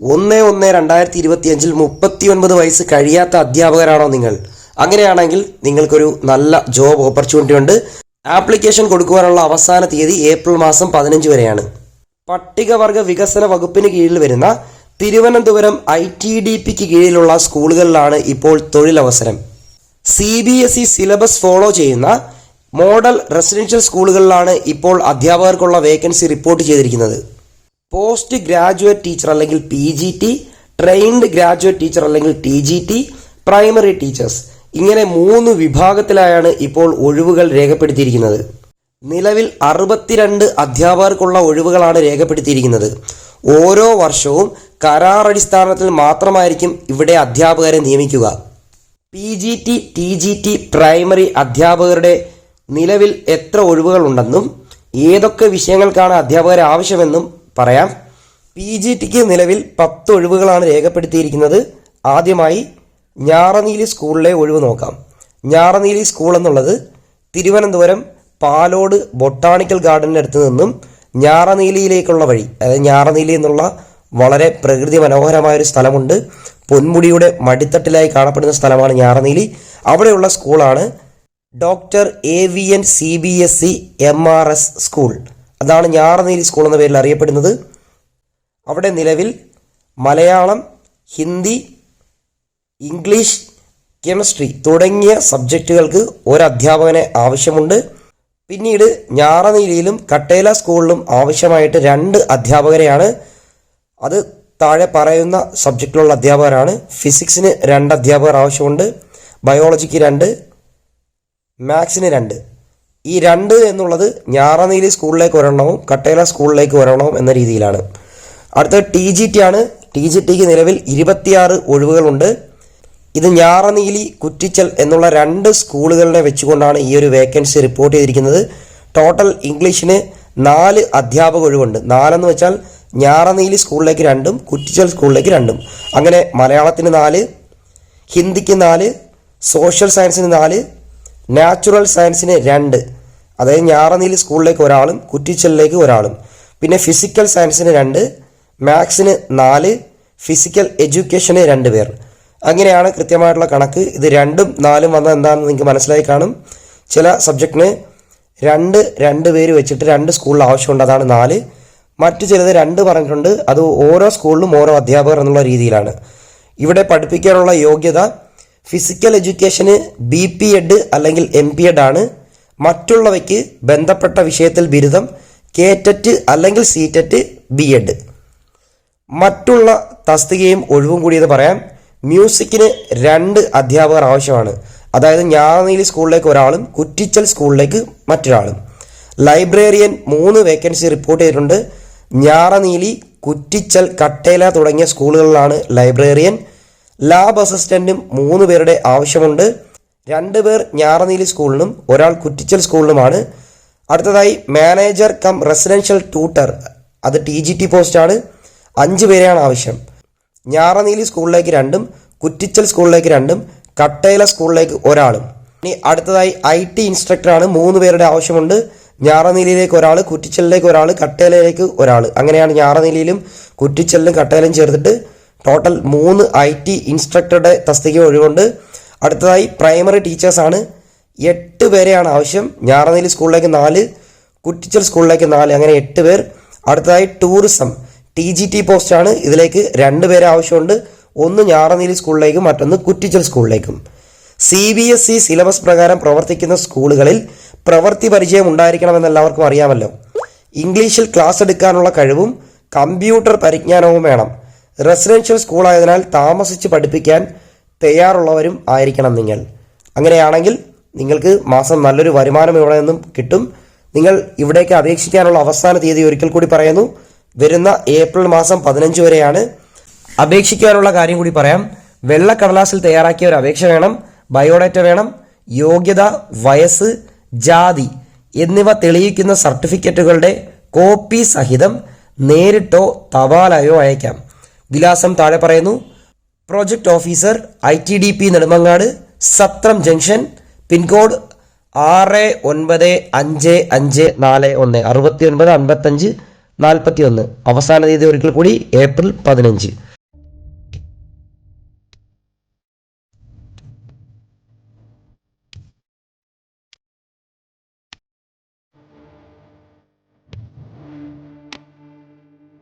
ഒന്ന് ഒന്ന് രണ്ടായിരത്തി ഇരുപത്തിയഞ്ചിൽ മുപ്പത്തിയൊൻപത് വയസ്സ് കഴിയാത്ത അധ്യാപകരാണോ നിങ്ങൾ? അങ്ങനെയാണെങ്കിൽ നിങ്ങൾക്കൊരു നല്ല ജോബ് ഓപ്പർച്യൂണിറ്റി ഉണ്ട്. ആപ്ലിക്കേഷൻ കൊടുക്കുവാനുള്ള അവസാന തീയതി ഏപ്രിൽ മാസം പതിനഞ്ച് വരെയാണ്. പട്ടികവർഗ വികസന വകുപ്പിന് കീഴിൽ വരുന്ന തിരുവനന്തപുരം ഐ ടി ഡി പിക്ക് കീഴിലുള്ള സ്കൂളുകളിലാണ് ഇപ്പോൾ തൊഴിലവസരം. C B S E syllabus follow ചെയ്യുന്ന മോഡൽ റെസിഡൻഷ്യൽ സ്കൂളുകളിലാണ് ഇപ്പോൾ അധ്യാപകർക്കുള്ള വേക്കൻസി റിപ്പോർട്ട് ചെയ്തിരിക്കുന്നത്. പോസ്റ്റ് ഗ്രാജുവേറ്റ് ടീച്ചർ അല്ലെങ്കിൽ P G T trained graduate teacher അല്ലെങ്കിൽ T G T primary teachers ഇങ്ങനെ മൂന്ന് വിഭാഗത്തിലായാണ് ഇപ്പോൾ ഒഴിവുകൾ രേഖപ്പെടുത്തിയിരിക്കുന്നത്. നിലവിൽ അറുപത്തിരണ്ട് അധ്യാപകർക്കുള്ള ഒഴിവുകളാണ് രേഖപ്പെടുത്തിയിരിക്കുന്നത്. ഓരോ വർഷവും കരാർ അടിസ്ഥാനത്തിൽ മാത്രമായിരിക്കും ഇവിടെ അധ്യാപകരെ നിയമിക്കുക. P G T T G T primary അധ്യാപകരുടെ നിലവിൽ എത്ര ഒഴിവുകളുണ്ടെന്നും ഏതൊക്കെ വിഷയങ്ങൾക്കാണ് അധ്യാപകരെ ആവശ്യമെന്നും പറയാം. പി ജി ടിക്ക് നിലവിൽ പത്ത് ഒഴിവുകളാണ് രേഖപ്പെടുത്തിയിരിക്കുന്നത്. ആദ്യമായി ഞാറനീലി സ്കൂളിലെ ഒഴിവ് നോക്കാം. ഞാറനീലി സ്കൂൾ എന്നുള്ളത് തിരുവനന്തപുരം പാലോട് ബൊട്ടാണിക്കൽ ഗാർഡനടുത്ത് നിന്നും ഞാറനീലിയിലേക്കുള്ള വഴി അതായത് ഞാറനീലി എന്നുള്ള വളരെ പ്രകൃതി മനോഹരമായ ഒരു സ്ഥലമുണ്ട്. പൊന്മുടിയുടെ മടിത്തട്ടിലായി കാണപ്പെടുന്ന സ്ഥലമാണ് ഞാറനീലി. അവിടെയുള്ള സ്കൂളാണ് doctor A V N C B S C M R S school. അതാണ് ഞാറനീലി സ്കൂൾ എന്ന പേരിൽ അറിയപ്പെടുന്നത്. അവിടെ നിലവിൽ മലയാളം ഹിന്ദി ഇംഗ്ലീഷ് കെമിസ്ട്രി തുടങ്ങിയ സബ്ജക്റ്റുകൾക്ക് ഒരു അധ്യാപകനെ ആവശ്യമുണ്ട്. പിന്നീട് ഞാറനീലിയിലും കട്ടേല സ്കൂളിലും ആവശ്യമായിട്ട് രണ്ട് അധ്യാപകരെയാണ്. അത് താഴെ പറയുന്ന സബ്ജക്റ്റിലുള്ള അധ്യാപകരാണ്. ഫിസിക്സിന് രണ്ട് അധ്യാപകർ ആവശ്യമുണ്ട്. ബയോളജിക്ക് രണ്ട്. മാത്സിന് രണ്ട്. ഈ രണ്ട് എന്നുള്ളത് ഞാറനീലി സ്കൂളിലേക്ക് ഒരെണ്ണവും കട്ടേല സ്കൂളിലേക്ക് ഒരെണ്ണവും എന്ന രീതിയിലാണ്. അടുത്തത് ടി ജി ടി ആണ്. ടി ജി ടിക്ക് നിലവിൽ ഇരുപത്തിയാറ് ഒഴിവുകളുണ്ട്. ഇത് ഞാറനീലി കുറ്റിച്ചൽ എന്നുള്ള രണ്ട് സ്കൂളുകളിനെ വെച്ചുകൊണ്ടാണ് ഈ ഒരു വേക്കൻസി റിപ്പോർട്ട് ചെയ്തിരിക്കുന്നത്. ടോട്ടൽ ഇംഗ്ലീഷിന് നാല് അധ്യാപക ഒഴിവുണ്ട്. നാലെന്ന് വെച്ചാൽ ഞാറനീലി സ്കൂളിലേക്ക് രണ്ടും കുറ്റിച്ചൽ സ്കൂളിലേക്ക് രണ്ടും. അങ്ങനെ മലയാളത്തിന് നാല് ഹിന്ദിക്ക് നാല് സോഷ്യൽ സയൻസിന് നാല് നാച്ചുറൽ സയൻസിന് രണ്ട്. അതായത് ഞാറനീൽ സ്കൂളിലേക്ക് ഒരാളും കുറ്റിച്ചലിലേക്ക് ഒരാളും. പിന്നെ ഫിസിക്കൽ സയൻസിന് രണ്ട് മാത്സിന് നാല് ഫിസിക്കൽ എഡ്യൂക്കേഷന് രണ്ട് പേർ. അങ്ങനെയാണ് കൃത്യമായിട്ടുള്ള കണക്ക്. ഇത് രണ്ടും നാലും വന്നത് എന്താണെന്ന് നിങ്ങൾക്ക് മനസ്സിലായി കാണും. ചില സബ്ജക്റ്റിന് രണ്ട് രണ്ട് പേര് വെച്ചിട്ട് രണ്ട് സ്കൂളിൽ ആവശ്യമുണ്ട് അതാണ് നാല്. മറ്റു ചിലത് രണ്ട് പറഞ്ഞിട്ടുണ്ട് അത് ഓരോ സ്കൂളിലും ഓരോ അധ്യാപകർ എന്നുള്ള രീതിയിലാണ്. ഇവിടെ പഠിപ്പിക്കാനുള്ള യോഗ്യത ഫിസിക്കൽ എഡ്യൂക്കേഷന് ബി പി എഡ് അല്ലെങ്കിൽ എം പി എഡ് ആണ്. മറ്റുള്ളവയ്ക്ക് ബന്ധപ്പെട്ട വിഷയത്തിൽ ബിരുദം കേറ്ററ്റ് അല്ലെങ്കിൽ സീറ്ററ്റ് ബി എഡ് മറ്റുള്ള തസ്തികയും ഒഴിവും കൂടിയത് പറയാം. മ്യൂസിക്കിന് രണ്ട് അധ്യാപകർ ആവശ്യമാണ്. അതായത് ഞാറനീലി സ്കൂളിലേക്ക് ഒരാളും കുറ്റിച്ചൽ സ്കൂളിലേക്ക് മറ്റൊരാളും. ലൈബ്രേറിയൻ മൂന്ന് വേക്കൻസി റിപ്പോർട്ട് ചെയ്തിട്ടുണ്ട്. ഞാറനീലി കുറ്റിച്ചൽ കട്ടേല തുടങ്ങിയ സ്കൂളുകളിലാണ് ലൈബ്രേറിയൻ. ലാബ് അസിസ്റ്റന്റും മൂന്ന് പേരുടെ ആവശ്യമുണ്ട്. രണ്ട് പേർ ഞാറനീലി സ്കൂളിനും ഒരാൾ കുറ്റിച്ചൽ സ്കൂളിനുമാണ് അടുത്തതായി മാനേജർ കം റെസിഡൻഷ്യൽ ട്യൂട്ടർ അത് ടി ജി ടി പോസ്റ്റാണ്. അഞ്ച് പേരെയാണ് ആവശ്യം. ഞാറനീലി സ്കൂളിലേക്ക് രണ്ടും കുറ്റിച്ചൽ സ്കൂളിലേക്ക് രണ്ടും കട്ടേല സ്കൂളിലേക്ക് ഒരാളും. ഇനി അടുത്തതായി ഐ ടി ഇൻസ്ട്രക്ടറാണ് മൂന്ന് പേരുടെ ആവശ്യമുണ്ട്. ഞാറനീലിയിലേക്ക് ഒരാൾ കുറ്റിച്ചലിലേക്ക് ഒരാൾ കട്ടേലയിലേക്ക് ഒരാൾ അങ്ങനെയാണ് ഞാറനീലിയിലും കുറ്റിച്ചലിലും കട്ടേലും ചേർത്തിട്ട് ടോട്ടൽ മൂന്ന് ഐ ടി ഇൻസ്ട്രക്ടറുടെ തസ്തിക ഒഴിവുണ്ട്. അടുത്തതായി പ്രൈമറി ടീച്ചേഴ്സാണ് എട്ട് പേരെയാണ് ആവശ്യം. ഞാറനീലി സ്കൂളിലേക്ക് നാല് കുറ്റിച്ചൽ സ്കൂളിലേക്ക് നാല് അങ്ങനെ എട്ട് പേർ. അടുത്തതായി ടൂറിസം ടി ജി ടി പോസ്റ്റാണ് ഇതിലേക്ക് രണ്ട് പേരെ ആവശ്യമുണ്ട്. ഒന്ന് ഞാറനീലി സ്കൂളിലേക്കും മറ്റൊന്ന് Kuttichal സ്കൂളിലേക്കും. C B S E syllabus പ്രകാരം പ്രവർത്തിക്കുന്ന സ്കൂളുകളിൽ പ്രവൃത്തി പരിചയം ഉണ്ടായിരിക്കണമെന്ന് എല്ലാവർക്കും അറിയാമല്ലോ. ഇംഗ്ലീഷിൽ ക്ലാസ് എടുക്കാനുള്ള കഴിവും കമ്പ്യൂട്ടർ പരിജ്ഞാനവും വേണം. റെസിഡൻഷ്യൽ സ്കൂളായതിനാൽ താമസിച്ച് പഠിപ്പിക്കാൻ തയ്യാറുള്ളവരും ആയിരിക്കണം നിങ്ങൾ. അങ്ങനെയാണെങ്കിൽ നിങ്ങൾക്ക് മാസം നല്ലൊരു വരുമാനം ഇവിടെ നിന്നും കിട്ടും. നിങ്ങൾ ഇവിടേക്ക് അപേക്ഷിക്കാനുള്ള അവസാന തീയതി ഒരിക്കൽ കൂടി പറയുന്നു. വരുന്ന ഏപ്രിൽ മാസം പതിനഞ്ച് വരെയാണ്. അപേക്ഷിക്കാനുള്ള കാര്യം കൂടി പറയാം. വെള്ളക്കടലാസിൽ തയ്യാറാക്കിയ ഒരു അപേക്ഷ വേണം. ബയോഡാറ്റ വേണം. യോഗ്യത വയസ്സ് ജാതി എന്നിവ തെളിയിക്കുന്ന സർട്ടിഫിക്കറ്റുകളുടെ കോപ്പി സഹിതം നേരിട്ടോ തപാലായോ അയക്കാം. വിലാസം താഴെ പറയുന്നു. Project officer I T D P Nedumangad Sathram junction pincode ആറ് ഒൻപത് അഞ്ച് അഞ്ച് നാല് ഒന്ന് അറുപത്തി ഒൻപത് അൻപത്തഞ്ച് നാൽപ്പത്തി ഒന്ന് അവസാന തീയതി ഒരിക്കൽ കൂടി ഏപ്രിൽ പതിനഞ്ച്.